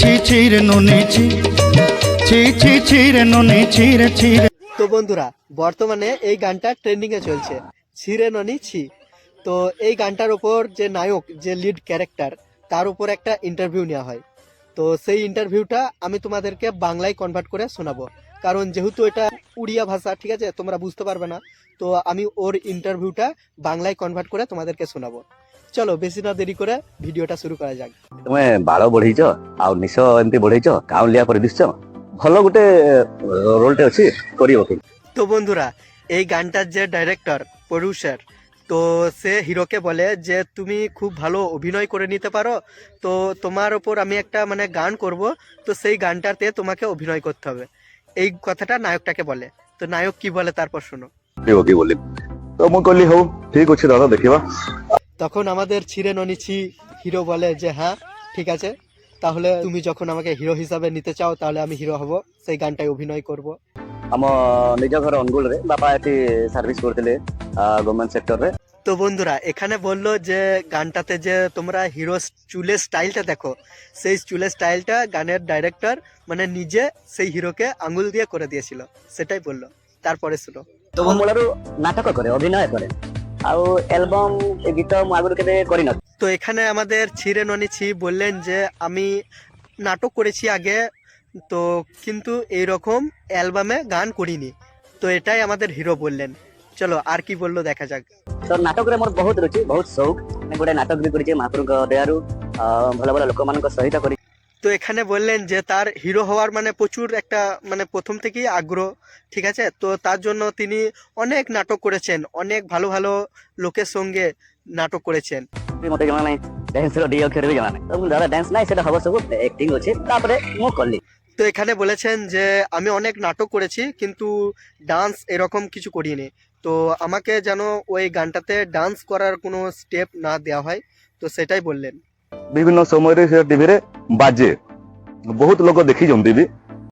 ছি ছিরে নুনি ছি। ছি ছি ছিরে নুনি ছিরে ছিরে তো বন্ধুরা, বর্তমানে এই গানটা ট্রেন্ডিং এ চলছে ছিরে ননি ছি। তো এই গানটার উপর যে নায়ক, যে লিড ক্যারেক্টার তার উপর একটা ইন্টারভিউ নেওয়া হয়। তো সেই ইন্টারভিউটা আমি তোমাদেরকে বাংলায় কনভার্ট করে শোনাবো। কারণ যেহেতু এটা উড়িয়া ভাষা ঠিক আছে? তোমরা বুঝতে পারবে না। তো আমি ওর ইন্টারভিউটা বাংলায় কনভার্ট করে তোমাদেরকে শোনাবো। চলো বেশি না দেরি করে ভিডিওটা শুরু করা যাক। তুমি বাড় বড়েইছ আর নিশ এমতি বড়েইছ কাউন্লিয়া করে দিচ্ছ। ভালো গোটে রোলটে আছে করিও তো বন্ধুরা এই গানটার যে ডাইরেক্টর প্রডিউসার তো সে হিরোকে বলে যে তুমি খুব ভালো অভিনয় করে নিতে পারো। তো তোমার ওপর আমি একটা মানে গান করব। তো সেই গানটাতে তোমাকে অভিনয় করতে হবে। এই কথাটা নায়কটাকে বলে। তো নায়ক কি বলে তারপর শোনো। কি ঠিক আছে দাদা দেখিবা তখন আমাদের ছিঁড়ে ননিছি হিরো বলে যে হ্যাঁ ঠিক আছে। তাহলে তুমি যখন আমাকে হিরো হিসাবে নিতে চাও তাহলে আমি হিরো হব। সেই গানটায় অভিনয় করব। আমার নিজ ঘর অনুগুলরে বাবা এটি সার্ভিস করতে গভর্নমেন্ট সেক্টরে তো বন্ধুরা এখানে বলল যে গানটাতে যে তোমরা হিরো চুলের স্টাইলটা দেখো সেই চুলের স্টাইলটা গানের ডাইরেক্টর মানে নিজে সেই হিরোকে আঙুল দিয়ে করে দিয়েছিল। সেটাই বলল। তারপরে শুনো। তো মূলারু নাটক করে অভিনয় করে। আর অ্যালবাম গীত মু আগুর কেবে করি না। তো এখানে আমাদের ছিরে ননিছি বললেন যে আমি নাটক করেছি আগে তো কিন্তু এই রকম অ্যালবামে গান করিনি। তো এটাই আমাদের হিরো বললেন। চলো আর কি বললো দেখা যাক ତ ନାଟକରେ ମୋର ବହୁତ ରୁଚି ବହୁତ ସଉକ ମୁଁ ଗୋଟେ ନାଟକ ବି କରିଛି ମହାପ୍ରଭୁଙ୍କ ଦୟାରୁ ଆ, ଭଲ ଭଲ ଲୋକମାନଙ୍କ ସହିତ କରି তো এখানে বললেন যে তার হিরো হওয়ার মানে প্রচুর একটা মানে প্রথম থেকেই আগ্রহ ঠিক আছে তো তার জন্য তিনি অনেক নাটক করেছেন অনেক ভালো ভালো লোকের সঙ্গে নাটক করেছেন ମତେ ଜଣା ନାହିଁ ଡ୍ୟାନ୍ସର ଡି ଅକ୍ଷର ବି ଜଣା ନାହିଁ ତ ମୁଁ ଦାଦା ଡ୍ୟାନ୍ସ ନାହିଁ ସେଟା ହବ ସବୁ ଆକ୍ଟିଂ ଅଛି ତାପରେ ମୁଁ କଲି তো এখানে বলেছেন যে, আমি অনেক নাটক করেছি, কিন্তু ডান্স এরকম কিছু করিনি। তো আমাকে যেন ওই গানটাতে ডান্স করার কোনো স্টেপ না দেওয়া হয়, তো সেটাই বললেন। বিভিন্ন সময়ের সে বাজে। বহুত লোক দেখি বি